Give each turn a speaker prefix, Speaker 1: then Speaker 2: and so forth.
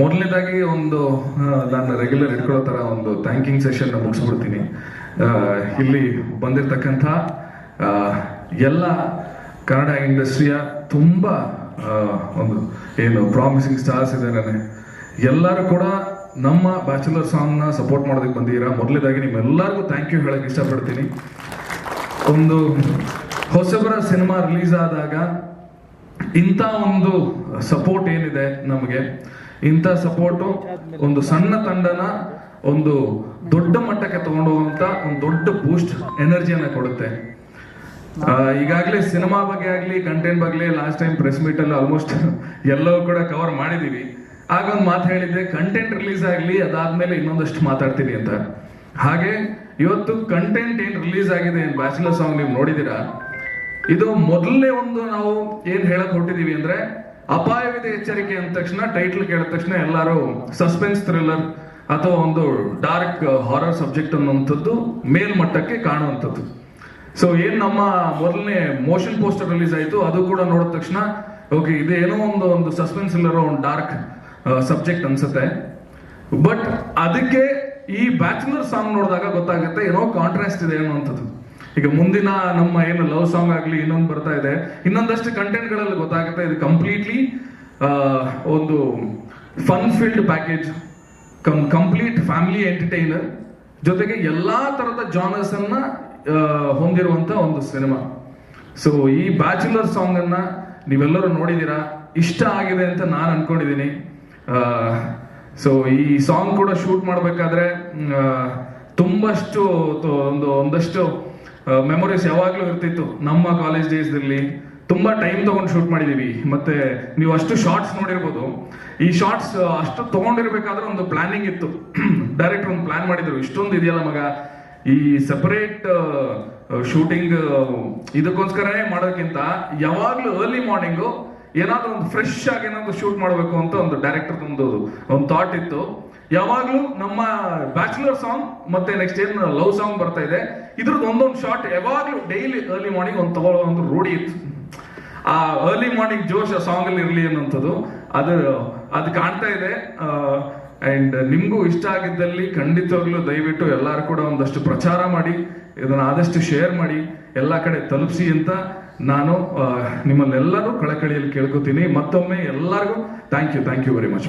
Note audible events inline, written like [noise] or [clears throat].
Speaker 1: ಮೊದಲನೇದಾಗಿ ಒಂದು ನಾನು ರೆಗ್ಯುಲರ್ ಇಟ್ಕೊಳ್ಳೋ ತರ ಒಂದು ಥ್ಯಾಂಕಿಂಗ್ ಸೆಷನ್ ಮುಗಿಸ್ಬಿಡ್ತೀನಿ. ಇಲ್ಲಿ ಬಂದಿರತಕ್ಕಂಥ ಎಲ್ಲ ಕನ್ನಡ ಇಂಡಸ್ಟ್ರಿಯ ತುಂಬ ಒಂದು ಏನು ಪ್ರಾಮಿಸಿಂಗ್ ಸ್ಟಾರ್ಸ್ ಇದ್ದಾರೆ ಎಲ್ಲರೂ ಕೂಡ ನಮ್ಮ ಬ್ಯಾಚುಲರ್ ಸಾಂಗ್ನ ಸಪೋರ್ಟ್ ಮಾಡೋದಕ್ಕೆ ಬಂದಿದ್ದೀರಾ? ಮೊದಲನೇದಾಗಿ ನಿಮ್ಮೆಲ್ಲರಿಗೂ ಥ್ಯಾಂಕ್ ಯು ಹೇಳಕ್ಕೆ ಇಷ್ಟಪಡ್ತೀನಿ. ಒಂದು ಹೊಸಬರ ಸಿನಿಮಾ ರಿಲೀಸ್ ಆದಾಗ ಇಂಥ ಒಂದು ಸಪೋರ್ಟ್ ಏನಿದೆ ನಮಗೆ? ಇಂಥ ಸಪೋರ್ಟು, ಒಂದು ಸಣ್ಣ ತಂಡನ ಒಂದು ದೊಡ್ಡ ಮಟ್ಟಕ್ಕೆ ತಗೊಂಡೋಗುವಂತ ಒಂದು ದೊಡ್ಡ ಬೂಸ್ಟ್ ಎನರ್ಜಿಯನ್ನ ಕೊಡುತ್ತೆ. ಈಗಾಗಲೇ ಸಿನಿಮಾ ಬಗ್ಗೆ ಆಗಲಿ ಕಂಟೆಂಟ್ ಬಗ್ಗೆ ಲಾಸ್ಟ್ ಟೈಮ್ ಪ್ರೆಸ್ ಮೀಟ್ ಅಲ್ಲಿ ಆಲ್ಮೋಸ್ಟ್ ಎಲ್ಲವೂ ಕೂಡ ಕವರ್ ಮಾಡಿದೀವಿ. ಆಗ ಒಂದು ಮಾತು ಹೇಳಿದ್ದೆ ಕಂಟೆಂಟ್ ರಿಲೀಸ್ ಆಗಲಿ, ಅದಾದ್ಮೇಲೆ ಇನ್ನೊಂದಷ್ಟು ಮಾತಾಡ್ತೀನಿ ಅಂತ. ಹಾಗೆ ಇವತ್ತು ಕಂಟೆಂಟ್ ಏನ್ ರಿಲೀಸ್ ಆಗಿದೆ ಏನ್ ಬ್ಯಾಚುಲರ್ ಸಾಂಗ್ ನೀವು ನೋಡಿದೀರಾ ಇದು ಮೊದಲನೇ ಒಂದು ನಾವು ಏನ್ ಹೇಳಕ್ ಹೊಟ್ಟಿದೀವಿ ಅಂದ್ರೆ ಅಪಾಯವಿದೆ ಎಚ್ಚರಿಕೆ ಅಂದ ತಕ್ಷಣ ಟೈಟ್ಲ್ ಕೇಳಿದ ತಕ್ಷಣ ಎಲ್ಲರೂ ಸಸ್ಪೆನ್ಸ್ ಥ್ರಿಲ್ಲರ್ ಅಥವಾ ಒಂದು ಡಾರ್ಕ್ ಹಾರರ್ ಸಬ್ಜೆಕ್ಟ್ ಅನ್ನುವಂಥದ್ದು ಮೇಲ್ಮಟ್ಟಕ್ಕೆ ಕಾಣುವಂಥದ್ದು. ಸೊ ಏನ್ ನಮ್ಮ ಮೊದಲನೇ ಮೋಷನ್ ಪೋಸ್ಟರ್ ರಿಲೀಸ್ ಆಯ್ತು, ಅದು ಕೂಡ ನೋಡಿದ ತಕ್ಷಣ ಓಕೆ ಇದೇನೋ ಒಂದು ಒಂದು ಸಸ್ಪೆನ್ಸ್ ಇಲ್ಲರೋ ಒಂದು ಡಾರ್ಕ್ ಸಬ್ಜೆಕ್ಟ್ ಅನ್ಸುತ್ತೆ. ಬಟ್ ಅದಕ್ಕೆ ಈ ಬ್ಯಾಚುಲರ್ ಸಾಂಗ್ ನೋಡಿದಾಗ ಗೊತ್ತಾಗುತ್ತೆ, ಏನೋ ಕಾಂಟ್ರಾಸ್ಟ್ ಇದೆ ಅನ್ನುವಂಥದ್ದು. ಈಗ ಮುಂದಿನ ನಮ್ಮ ಏನು ಲವ್ ಸಾಂಗ್ ಆಗ್ಲಿ ಇನ್ನೊಂದು ಬರ್ತಾ ಇದೆ. ಇನ್ನೊಂದಷ್ಟು ಕಂಟೆಂಟ್ಗಳಲ್ಲಿ ಗೊತ್ತಾಗುತ್ತೆ. ಇದು ಕಂಪ್ಲೀಟ್ಲಿ ಒಂದು fun filled package complete family entertainer ಜೊತೆಗೆ ಎಲ್ಲಾ ತರದ ಜಾನರ್ಸ್ ಅನ್ನ ಆ, ಹೊಂದಿರುವಂತ ಒಂದು ಸಿನಿಮಾ ಸೊ ಈ ಬ್ಯಾಚುಲರ್ ಸಾಂಗ್ ಅನ್ನ ನೀವೆಲ್ಲರೂ ನೋಡಿದ್ದೀರಾ? ಇಷ್ಟ ಆಗಿದೆ ಅಂತ ನಾನು ಅನ್ಕೊಂಡಿದ್ದೀನಿ ಸೊ ಈ ಸಾಂಗ್ ಕೂಡ ಶೂಟ್ ಮಾಡಬೇಕಾದ್ರೆ ತುಂಬಷ್ಟು ಒಂದು ಒಂದಷ್ಟು ಮೆಮೊರೀಸ್ ಯಾವಾಗ್ಲೂ ಇರ್ತಿತ್ತು. ನಮ್ಮ ಕಾಲೇಜ್ ಡೇಸ್ ದಲ್ಲಿ ತುಂಬಾ ಟೈಮ್ ತಗೊಂಡು ಶೂಟ್ ಮಾಡಿದೀವಿ. ಮತ್ತೆ ನೀವು ಅಷ್ಟು ಶಾರ್ಟ್ಸ್ ನೋಡಿರ್ಬೋದು. ಈ ಶಾರ್ಟ್ಸ್ ಅಷ್ಟು ತಗೊಂಡಿರ್ಬೇಕಾದ್ರೆ ಒಂದು ಪ್ಲಾನಿಂಗ್ ಇತ್ತು. [clears throat] ಡೈರೆಕ್ಟರ್ ಒಂದು ಪ್ಲಾನ್ ಮಾಡಿದ್ರು. ಇಷ್ಟೊಂದು ಇದೆಯಲ್ಲ ಮಗ? ಈ ಸಪರೇಟ್ ಶೂಟಿಂಗ್ ಇದಕ್ಕೋಸ್ಕರನೇ ಮಾಡೋಕ್ಕಿಂತ ಯಾವಾಗ್ಲೂ ಅರ್ಲಿ ಮಾರ್ನಿಂಗು ಏನಾದ್ರೂ ಒಂದು ಫ್ರೆಶ್ ಆಗಿ ಏನಾದ್ರು ಶೂಟ್ ಮಾಡಬೇಕು ಅಂತ ಒಂದು ಡೈರೆಕ್ಟರ್ ಒಂದು ಒಂದು ಥಾಟ್ ಇತ್ತು. ಯಾವಾಗ್ಲೂ ನಮ್ಮ ಬ್ಯಾಚುಲರ್ ಸಾಂಗ್ ಮತ್ತೆ ನೆಕ್ಸ್ಟ್ ಏನ್ ಲವ್ ಸಾಂಗ್ ಬರ್ತಾ ಇದೆ, ಇದ್ರದ್ದು ಒಂದೊಂದು ಶಾರ್ಟ್ ಯಾವಾಗಲೂ ಡೈಲಿ ಅರ್ಲಿ ಮಾರ್ನಿಂಗ್ ಒಂದು ತಗೊಳ್ಳೋ ಒಂದು ರೂಢಿ ಇತ್ತು. ಆ ಅರ್ಲಿ ಮಾರ್ನಿಂಗ್ ಜೋಶ್ ಆ ಸಾಂಗ್ ಅಲ್ಲಿ ಇರಲಿ ಅನ್ನೋಂಥದ್ದು ಅದು ಅದು ಕಾಣ್ತಾ ಇದೆ. ಅಂಡ್ ನಿಮ್ಗೂ ಇಷ್ಟ ಆಗಿದ್ದಲ್ಲಿ ಖಂಡಿತವಾಗ್ಲೂ ದಯವಿಟ್ಟು ಎಲ್ಲರೂ ಕೂಡ ಒಂದಷ್ಟು ಪ್ರಚಾರ ಮಾಡಿ, ಇದನ್ನ ಆದಷ್ಟು ಶೇರ್ ಮಾಡಿ, ಎಲ್ಲಾ ಕಡೆ ತಲುಪಿಸಿ ಅಂತ ನಾನು ನಿಮ್ಮಲ್ಲೆಲ್ಲರೂ ಕಳಕಳಿಯಲ್ಲಿ ಕೇಳ್ಕೊತೀನಿ. ಮತ್ತೊಮ್ಮೆ ಎಲ್ಲರಿಗೂ thank you thank you very much